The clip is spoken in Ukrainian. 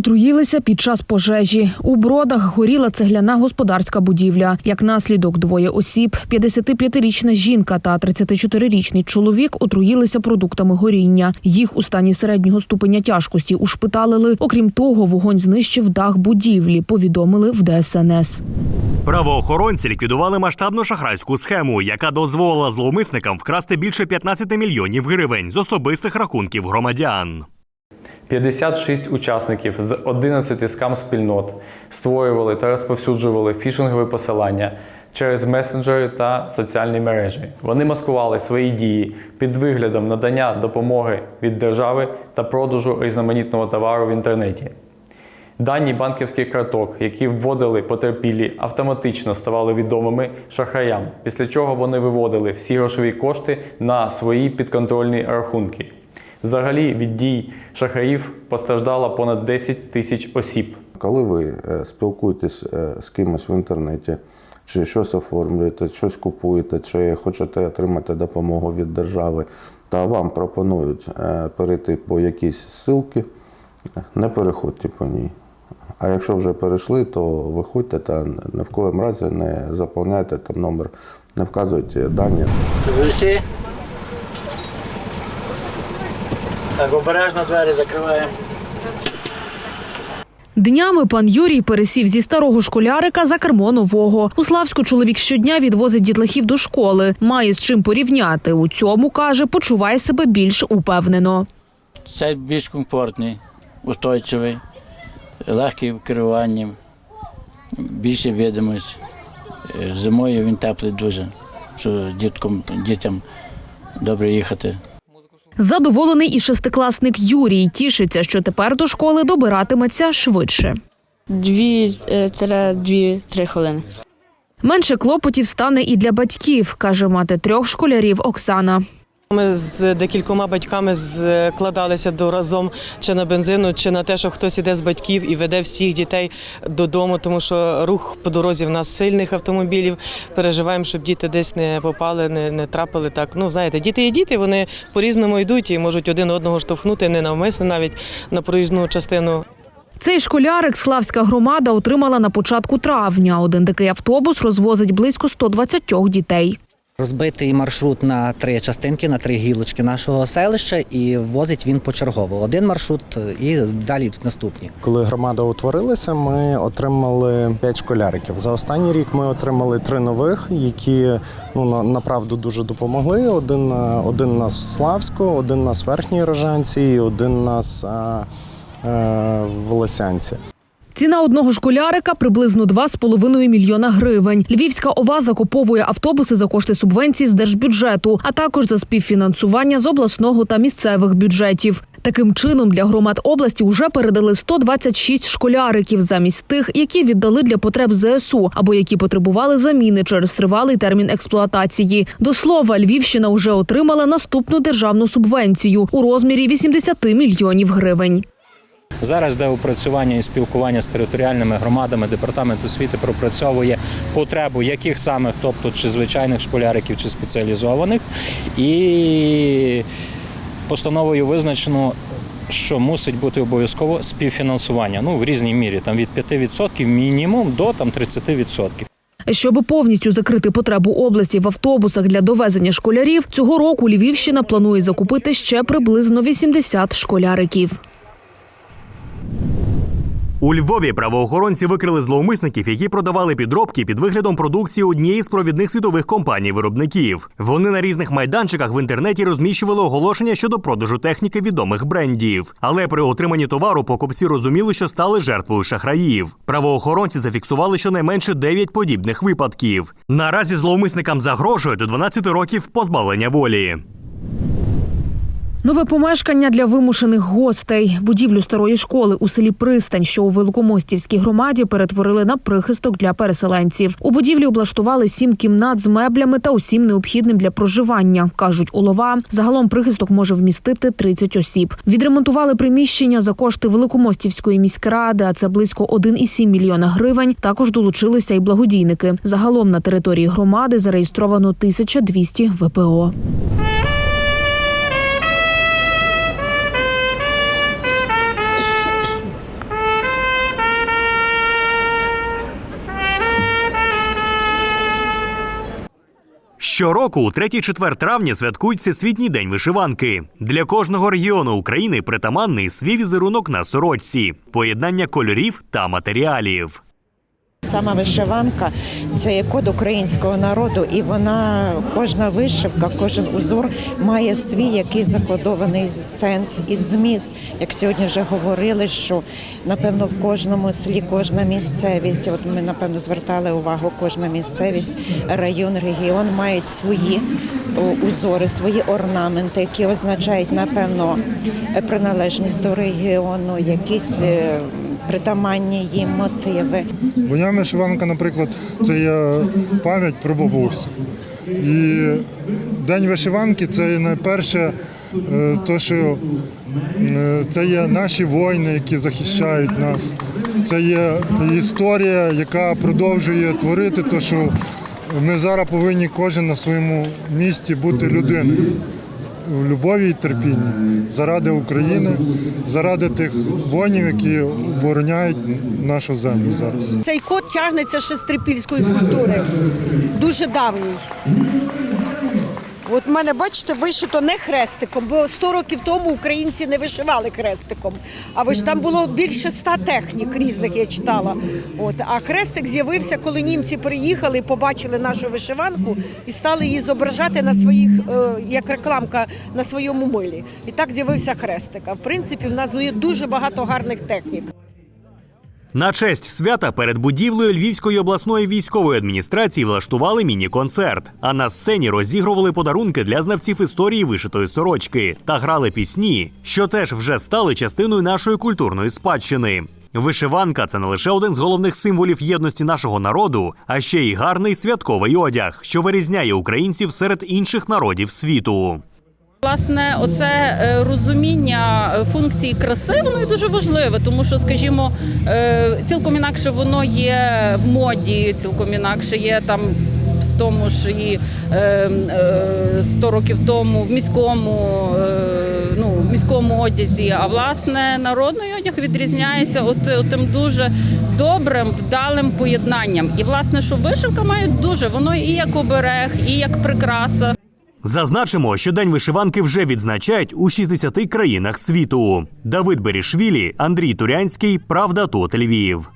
отруїлися під час пожежі. У бродах горіла цегляна господарська будівля. Як наслідок, двоє осіб, 55-річна жінка та 34-річний чоловік отруїлися продуктами горіння. Їх у стані середнього ступеня тяжкості ушпиталили. Окрім того, вогонь знищив дах будівлі. Повідомили в ДСНС. Правоохоронці ліквідували масштабну шахрайську схему, яка дозволила зловмисникам вкрасти більше 15 мільйонів гривень з особистих рахунків громадян. 56 учасників з 11 скам спільнот створювали та розповсюджували фішингові посилання через месенджери та соціальні мережі. Вони маскували свої дії під виглядом надання допомоги від держави та продажу різноманітного товару в інтернеті. Дані банківських карток, які вводили потерпілі, автоматично ставали відомими шахраям, після чого вони виводили всі грошові кошти на свої підконтрольні рахунки. Взагалі від дій шахраїв постраждало понад 10 тисяч осіб. Коли ви е, спілкуєтесь е, з кимось в інтернеті, чи щось оформлюєте, щось купуєте, чи хочете отримати допомогу від держави, та вам пропонують е, перейти по якійсь ссылці, не переходьте по ній. А якщо вже перейшли, то виходьте та ні в коєму разі не заповняйте там номер, не вказуйте дані. Ви всі? Так, обережно двері закриваємо. Днями пан Юрій пересів зі старого школярика за кермо нового. У Славську чоловік щодня відвозить дітлахів до школи. Має з чим порівняти. У цьому каже, почуває себе більш упевнено. Це більш комфортний, устойчивий, легкий в керуванні, більше видимость. Е, Зимою він теплий дуже, що діткам, дітям добре їхати. Задоволений і шестикласник Юрій тішиться, що тепер до школи добиратиметься швидше. Дві, е, дві-три хвилини. Менше клопотів стане і для батьків, каже мати трьох школярів Оксана. Ми з декількома батьками складалися до разом чи на бензину, чи на те, що хтось іде з батьків і веде всіх дітей додому, тому що рух по дорозі в нас сильних автомобілів. Переживаємо, щоб діти десь не попали, не, не трапили так. Ну знаєте, діти є діти, вони по-різному йдуть і можуть один одного штовхнути не навмисно навіть на проїзну частину. Цей школярик Славська громада отримала на початку травня. Один такий автобус розвозить близько 120 дітей. Розбитий маршрут на три частинки, на три гілочки нашого селища, і возить він почергово. Один маршрут і далі йдуть наступні. Коли громада утворилася, ми отримали 5 школяриків. За останній рік ми отримали три нових, які ну направду дуже допомогли. Один, е, один нас в Славську, один нас в Верхній Рожанці, і один нас е, е, в Лосянці. Ціна одного школярика приблизно 2,5 мільйона гривень. Львівська ОВА закуповує автобуси за кошти субвенцій з держбюджету, а також за співфінансування з обласного та місцевих бюджетів. Таким чином для громад області вже передали 126 школяриків замість тих, які віддали для потреб ЗСУ або які потребували заміни через тривалий термін експлуатації. До слова, Львівщина вже отримала наступну державну субвенцію у розмірі 80 мільйонів гривень. Зараз де опрацювання і спілкування з територіальними громадами, департамент освіти пропрацьовує потребу яких саме, тобто чи звичайних школяриків, чи спеціалізованих. І постановою визначено, що мусить бути обов'язково співфінансування. Ну, в різній мірі, там від 5% мінімум до там 30%. Щоб повністю закрити потребу області в автобусах для довезення школярів, цього року Львівщина планує закупити ще приблизно 80 школяриків. У Львові правоохоронці викрили зловмисників, які продавали підробки під виглядом продукції однієї з провідних світових компаній-виробників. Вони на різних майданчиках в інтернеті розміщували оголошення щодо продажу техніки відомих брендів. Але при отриманні товару покупці розуміли, що стали жертвою шахраїв. Правоохоронці зафіксували щонайменше 9 подібних випадків. Наразі зловмисникам загрожує до 12 років позбавлення волі. Нове помешкання для вимушених гостей. Будівлю старої школи у селі Пристань, що у Великомостівській громаді, перетворили на прихисток для переселенців. У будівлі облаштували сім кімнат з меблями та усім необхідним для проживання. кажуть улова. Загалом прихисток може вмістити 30 осіб. Відремонтували приміщення за кошти Великомостівської міськради, а це близько 1,7 мільйона гривень. Також долучилися й благодійники. Загалом на території громади зареєстровано 1200 ВПО. Щороку, у 3-4 травня, святкують Всесвітній день вишиванки. Для кожного регіону України притаманний свій візерунок на сорочці, поєднання кольорів та матеріалів. Сама вишиванка це є код українського народу, і вона кожна вишивка, кожен узор має свій який закодований сенс і зміст. Як сьогодні вже говорили, що напевно в кожному селі кожна місцевість. От ми напевно звертали увагу, кожна місцевість, район, регіон мають свої узори, свої орнаменти, які означають напевно приналежність до регіону, якісь е, притаманні їм мотиви. Моя вишиванка, наприклад, це є пам'ять про бабусю. І День вишиванки це найперше, е, то, що е, це є наші воїни, які захищають нас. Це є історія, яка продовжує творити те, що ми зараз повинні кожен на своєму місці бути людиною. В любові і терпінні заради України, заради тих воїнів, які обороняють нашу землю зараз. Цей код тягнеться ще з трипільської культури, дуже давній. От в мене, бачите, вишито не хрестиком, бо 100 років тому українці не вишивали хрестиком. А ви ж там було більше ста технік різних, я читала. От, а хрестик з'явився, коли німці приїхали, побачили нашу вишиванку і стали її зображати на своїх, е, як рекламка на своєму милі. І так з'явився хрестик. А в принципі, в нас є дуже багато гарних технік. На честь свята перед будівлею Львівської обласної військової адміністрації влаштували міні-концерт. А на сцені розігрували подарунки для знавців історії вишитої сорочки та грали пісні, що теж вже стали частиною нашої культурної спадщини. Вишиванка це не лише один з головних символів єдності нашого народу, а ще й гарний святковий одяг, що вирізняє українців серед інших народів світу. Власне, оце е, розуміння функції краси, воно і дуже важливе, тому що, скажімо, е, цілком інакше воно є в моді, цілком інакше є там. В тому ж і е, е, 100 років тому в міському, ну, в міському одязі. А власне народний одяг відрізняється от тим дуже добрим, вдалим поєднанням. І власне, що вишивка має дуже, воно і як оберег, і як прикраса. Зазначимо, що День вишиванки вже відзначають у 60 країнах світу. Давид Берішвілі, Андрій Турянський, Правда тут Львів.